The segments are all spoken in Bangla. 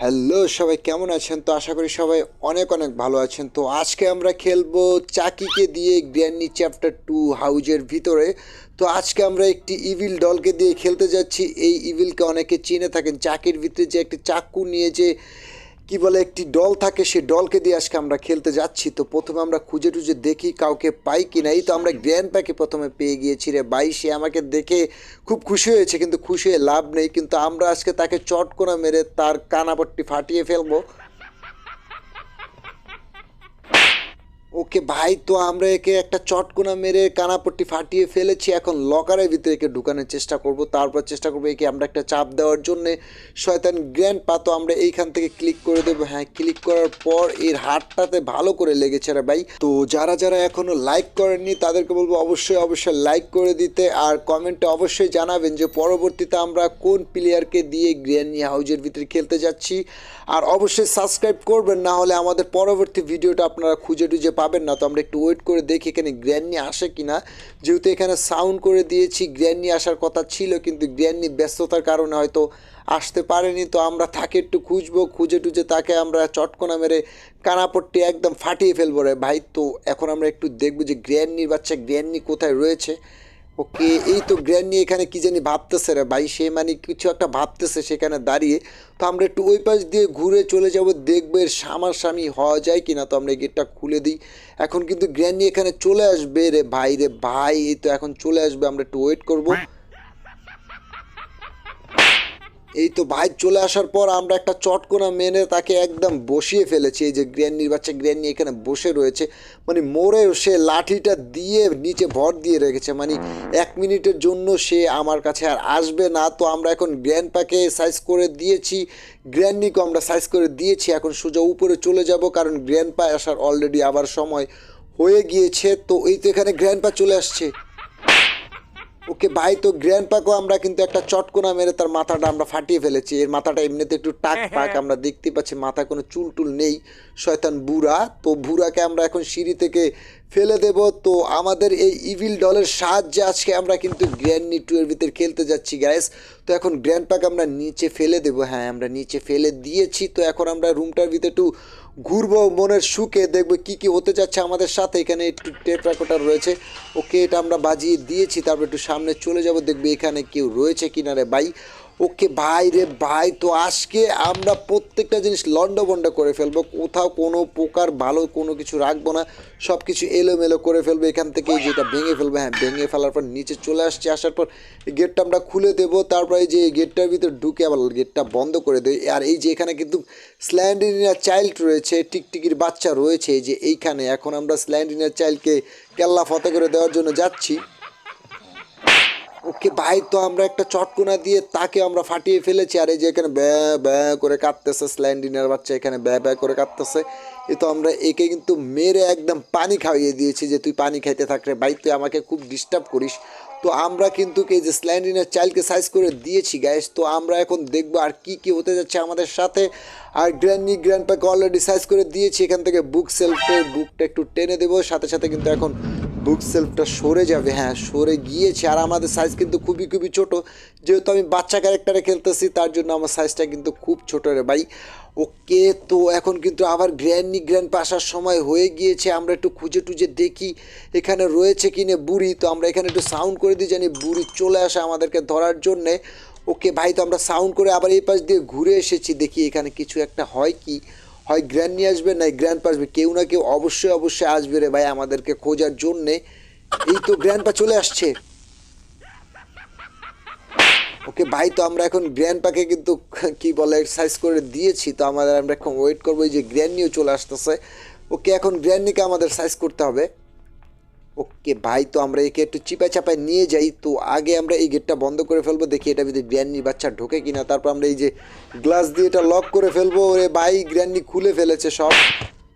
হ্যালো, সবাই কেমন আছেন? তো আশা করি সবাই অনেক অনেক ভালো আছেন। তো আজকে আমরা খেলব চাকিকে দিয়ে গ্র্যান্ডি চ্যাপ্টার টু হাউজের ভিতরে। তো আজকে আমরা একটি ইভিল ডলকে দিয়ে খেলতে যাচ্ছি। এই ইভিলকে অনেকে চিনে থাকেন। চাকির ভিতরে যে একটি চাকু নিয়ে যে কি বলে, একটি ডল থাকে, সে ডলকে দিয়ে আজকে আমরা খেলতে যাচ্ছি। তো প্রথমে আমরা খুঁজে টুজে দেখি কাউকে পাই কি না এই তো আমরা গ্র্যান্ড প্যাকে প্রথমে পেয়ে গিয়েছি রে বাই সে আমাকে দেখে খুব খুশি হয়েছে, কিন্তু খুশি হয়ে লাভ নেই। কিন্তু আমরা আজকে তাকে চট করে মেরে তার কানাপট্টি ফাটিয়ে ফেলব। ওকে, ভাই, তো আমরা একে একটা চটকোনা মেরে কানাপট্টি ফাটিয়ে ফেলেছি, এখন লকারের ভিতরে একে ঢুকানোর চেষ্টা করব, তারপর চেষ্টা করব একে আমরা একটা চাপ দেওয়ার জন্যে। শয়তান গ্র্যান্ড পা তো আমরা এইখান থেকে ক্লিক করে দেবো হ্যাঁ ক্লিক করার পর এর হাতটাতে ভালো করে লেগেছে রে ভাই। তো যারা যারা এখনও লাইক করেননি, তাদেরকে বলব অবশ্যই অবশ্যই লাইক করে দিতে, আর কমেন্টে অবশ্যই জানাবেন যে পরবর্তীতে আমরা কোন প্লেয়ারকে দিয়ে গ্র্যান্ডি হাউজের ভিতরে খেলতে যাচ্ছি। আর অবশ্যই সাবস্ক্রাইব করবেন, না হলে আমাদের পরবর্তী ভিডিওটা আপনারা খুঁজে টুজে পাবেন। না। তো আমরা একটু ওয়েট করে দেখি এখানে গ্র্যান্ডি আসে কিনা। যেহেতু এখানে সাউন্ড করে দিয়েছি গ্র্যান্ডি আসার কথা ছিল, কিন্তু গ্র্যান্ডি ব্যস্ততার কারণে হয়তো আসতে পারেনি। তো আমরা তাকে একটু খুঁজবো, খুঁজে টুজে তাকে আমরা চটকোনা মেরে কানাপট্টি একদম ফাটিয়ে ফেলব রে ভাই। তো এখন আমরা একটু দেখব যে গ্র্যান্ডির বাচ্চা গ্র্যান্ডি কোথায় রয়েছে। ওকে, এই তো গ্র্যান্ডি এখানে কি জানি ভাবতেছে রে ভাই, সে মানে কিছু একটা ভাবতেছে সেখানে দাঁড়িয়ে। তো আমরা একটু ওই পাশ দিয়ে ঘুরে চলে যাব, দেখব এর সামাসামি হওয়া যায় কি না তো আমরা গেটটা খুলে দিই। এখন কিন্তু গ্র্যান্ডি এখানে চলে আসবে রে ভাই রে ভাই, এই তো এখন চলে আসবে, আমরা একটু ওয়েট করব। এই তো ভাই চলে আসার পর আমরা একটা চটকোনা মেনে তাকে একদম বসিয়ে ফেলেছি। এই যে গ্র্যান্ডির বাচ্চা গ্র্যান্ডি এখানে বসে রয়েছে। মানে মোড়ে সে লাঠিটা দিয়ে নিচে ভর দিয়ে রেখেছে। মানে এক মিনিটের জন্য সে আমার কাছে আর আসবে না। তো আমরা এখন গ্র্যান্ড প্যাকে সাইজ করে দিয়েছি। গ্র্যান্ডিকে আমরা সাইজ করে দিয়েছি। এখন সোজা উপরে চলে যাব কারণ গ্র্যান্ড পা আসার অলরেডি আবার সময় হয়ে গিয়েছে। তো এই তো এখানে গ্র্যান্ড পা চলে আসছে। ওকে ভাই তো গ্র্যান্ড পাকও আমরা কিন্তু একটা চটকোনা মেরে তার মাথাটা আমরা ফাটিয়ে ফেলেছি। এর মাথাটা এমনিতে একটু টাক পাক আমরা দেখতে পাচ্ছি মাথায় কোনো চুল টুল নেই শয়তান বুড়া। তো বুড়াকে আমরা এখন সিঁড়ি থেকে ফেলে দেব। তো আমাদের এই ইভিল ডলের সাহায্যে আজকে আমরা কিন্তু গ্র্যান্ড টু এর ভিতরে খেলতে যাচ্ছি গ্যাস তো এখন গ্র্যান্ড পাক আমরা নিচে ফেলে দেবো। হ্যাঁ আমরা নিচে ফেলে দিয়েছি। তো এখন আমরা রুমটার ভিতরে একটু ঘুরবো মনের সুখে, দেখব কি কি হতে যাচ্ছে আমাদের সাথে। এখানে একটু টেপ রেকর্ডার রয়েছে। ওকে এটা আমরা বাজিয়ে দিয়েছি, তারপর একটু সামনে চলে যাব, দেখবে এখানে কেউ রয়েছে কিনারে বাই ওকে, ভাই রে ভাই, তো আজকে আমরা প্রত্যেকটা জিনিস লন্ডভন্ড করে ফেলব। কোথাও কোনো প্রকার ভালো কোনো কিছু রাখব না। সব কিছু এলোমেলো করে ফেলব। এখান থেকে যেটা ভেঙে ফেলব। হ্যাঁ ভেঙে ফেলার পর নিচে চলে আসছে। আসার পর গেটটা আমরা খুলে দেবো। তারপর এই যে গেটটার ভিতর ঢুকে আবার গেটটা বন্ধ করে দেয় আর এই যে এখানে কিন্তু স্ল্যান্ডিনিয়া চাইল্ড রয়েছে, টিকটিকির বাচ্চা রয়েছে। যে এইখানে এখন আমরা স্ল্যান্ডিনিয়া চাইল্ডকে কেল্লা ফতে করে দেওয়ার জন্য যাচ্ছি। ওকে, ভাই, তো আমরা একটা চটকোনা দিয়ে তাকে আমরা ফাটিয়ে ফেলেছি। আর এই যে এখানে ব্যা ব্যা করে কাঁদতেছে, স্ল্যান্ডিনার বাচ্চা এখানে ব্যা ব্যা করে কাঁদতেছে। এ তো আমরা একে কিন্তু মেরে একদম পানি খাইয়ে দিয়েছি যে, তুই পানি খাইতে থাকলে ভাই, তুই আমাকে খুব ডিস্টার্ব করিস। তো আমরা কিন্তু এই যে স্ল্যান্ডিনার চাইল্ডকে সাইজ করে দিয়েছি গ্যাস তো আমরা এখন দেখব আর কি কি হতে যাচ্ছে আমাদের সাথে। আর গ্র্যান্ডি গ্র্যান্ডপ্যাকে অলরেডি সাইজ করে দিয়েছি। এখান থেকে বুক সেলফের বুকটা একটু টেনে দেবো। সাথে সাথে কিন্তু এখন বুক সেলফটা সরে যাবে হ্যাঁ সরে গিয়েছে। আর আমাদের সাইজ কিন্তু খুবই খুবই ছোট। যেহেতু আমি বাচ্চা ক্যারেক্টারে খেলতেছি, তার জন্য আমার সাইজটা কিন্তু খুব ছোট রে ভাই। ওকে, তো এখন কিন্তু আবার গ্র্যান্ডনি গ্র্যান্ড আসার সময় হয়ে গিয়েছে। আমরা একটু খুঁজে টুজে দেখি এখানে রয়েছে কিনে বুড়ি। তো আমরা এখানে একটু সাউন্ড করে দিই, জানি বুড়ি চলে আসে আমাদেরকে ধরার জন্যে। ওকে ভাই, তো আমরা সাউন্ড করে আবার এই পাশ দিয়ে ঘুরে এসেছি। দেখি এখানে কিছু একটা হয় কি? হয় গ্র্যান্ড নিয়ে আসবে? না গ্র্যান্ড পা আসবে কেউ না কেউ অবশ্যই অবশ্যই আসবে রে ভাই আমাদেরকে খোঁজার জন্যে। এই তো গ্র্যান্ডপা চলে আসছে। ওকে ভাই, তো আমরা এখন গ্র্যান্ড পাকে কিন্তু কি বলে সাইজ করে দিয়েছি। তো আমাদের আমরা এখন ওয়েট করব যে গ্র্যান্ড নিয়েও চলে আসতেছে। ওকে এখন গ্র্যান্ড নিকে আমাদের সাইজ করতে হবে। ওকে, ভাই, তো আমরা একে একটু চিপা চাপায় নিয়ে যাই। তো আগে আমরা এই গেটটা বন্ধ করে ফেলব, দেখি এটা যদি গ্র্যান্ডি বাচ্চা ঢোকে কিনা। তারপর আমরা এই যে গ্লাস দিয়ে এটা লক করে ফেলব। ওরে ভাই, গ্র্যান্ডি খুলে ফেলেছে সব।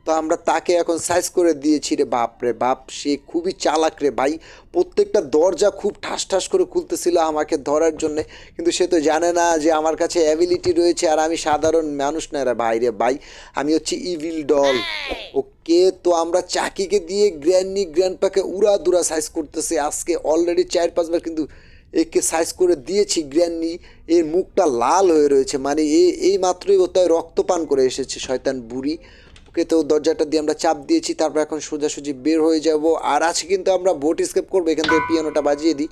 তো আমরা তাকে এখন সাইজ করে দিয়েছি রে বাপ রে বাপ। সে খুবই চালাক রে ভাই। প্রত্যেকটা দরজা খুব ঠাস ঠাস করে খুলতেছিল আমাকে ধরার জন্যে। কিন্তু সে তো জানে না যে আমার কাছে অ্যাবিলিটি রয়েছে আর আমি সাধারণ মানুষ না রে ভাই রে ভাই। আমি হচ্ছে ইভিল ডল ওকে, তো আমরা চাকিকে দিয়ে গ্র্যান্ডনি গ্র্যান্ডপাকে উড়া দুরা সাইজ করতেছে। আজকে অলরেডি চার পাঁচবার কিন্তু একে সাইজ করে দিয়েছি গ্র্যান্ডি এর মুখটা লাল হয়ে রয়েছে। মানে এ, এই মাত্রই ও তাই রক্তপান করে এসেছে শয়তান বুড়ি। ওকে তো দরজাটা দিয়ে আমরা চাপ দিয়েছি তারপর এখন সোজাসুজি বের হয়ে যাব। আর আজকে কিন্তু আমরা বোট স্কেপ করব এখান থেকে পিয়ানোটা বাজিয়ে দিই।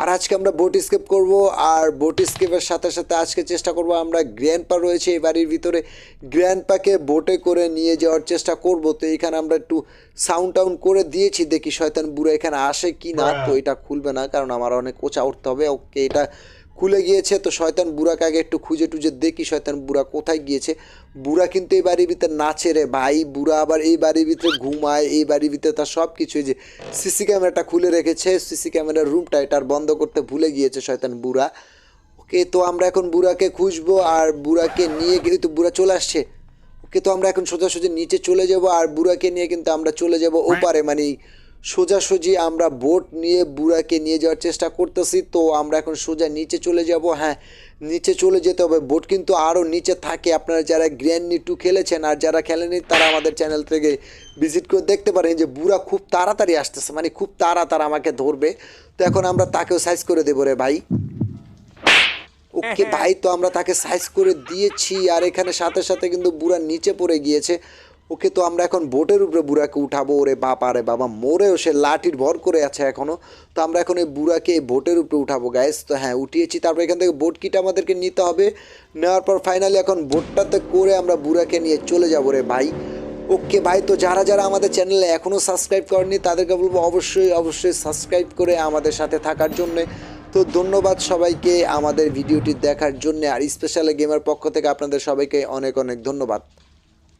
আর আজকে আমরা বোট স্কেপ করব আর বোট স্কেপের সাথে সাথে আজকে চেষ্টা করব আমরা গ্র্যান্ডপা রয়েছে এই বাড়ির ভিতরে। গ্র্যান্ড পাকে বোটে করে নিয়ে যাওয়ার চেষ্টা করব। তো এখানে আমরা একটু সাউন্ড টাউন করে দিয়েছি দেখি শয়তান বুড়ো এখানে আসে কি না তো এটা খুলবে না কারণ আমার অনেক কোচা উঠতে হবে। ওকে এটা খুলে গিয়েছে তো শয়তান বুড়াকে আগে একটু খুঁজে টুজে দেখি শয়তান বুড়া কোথায় গিয়েছে। বুড়া কিন্তু এই বাড়ির ভিতরে নাচে রে ভাই বুড়া আবার এই বাড়ির ভিতরে ঘুমায় এই বাড়ির ভিতরে তার সব কিছু যে সিসি ক্যামেরাটা খুলে রেখেছে সিসি ক্যামেরার রুমটা এটার বন্ধ করতে ভুলে গিয়েছে শয়তান বুড়া ওকে তো আমরা এখন বুড়াকে খুঁজবো আর বুড়াকে নিয়ে গেলে তো বুড়া চলে আসছে। ওকে তো আমরা এখন সোজাসুজি নিচে চলে যাব আর বুড়াকে নিয়ে কিন্তু আমরা চলে যাব ওপারে মানে সোজাসুজি আমরা বোট নিয়ে বুড়াকে নিয়ে যাওয়ার চেষ্টা করতেছি তো আমরা এখন সোজা নিচে চলে যাব। হ্যাঁ নিচে চলে যেতে হবে। বোট কিন্তু আরও নিচে থাকে। আপনারা যারা গ্র্যান্ড টু খেলেছেন আর যারা খেলেনি তারা আমাদের চ্যানেল থেকে ভিজিট করে দেখতে পারেন যে বুড়া খুব তাড়াতাড়ি আসতেছে মানে খুব তাড়াতাড়ি আমাকে ধরবে। তো এখন আমরা তাকেও সাইজ করে দেবো রে ভাই। ওকে ভাই তো আমরা তাকে সাইজ করে দিয়েছি। আর এখানে সাথে সাথে কিন্তু বুড়া নিচে পড়ে গিয়েছে। ওকে তো আমরা এখন বোটের উপরে বুড়াকে উঠাবো, ওরে বাপ, আরে বাবা মরেও সে লাঠির ভর করে আছে এখনও তো আমরা এখন এই বুড়াকে এই বোটের উপরে উঠাবো গ্যাস তো হ্যাঁ উঠিয়েছি, তারপর এখান থেকে বোট কিটা আমাদেরকে নিতে হবে। নেওয়ার পর ফাইনালি এখন বোটটাতে করে আমরা বুড়াকে নিয়ে চলে যাব রে ভাই। ওকে ভাই, তো যারা যারা আমাদের চ্যানেলে এখনও সাবস্ক্রাইব করেনি তাদেরকে বলব অবশ্যই অবশ্যই সাবস্ক্রাইব করে আমাদের সাথে থাকার জন্যে। তো ধন্যবাদ সবাইকে আমাদের ভিডিওটি দেখার জন্য, আর স্পেশাল গেমের পক্ষ থেকে আপনাদের সবাইকে অনেক অনেক ধন্যবাদ।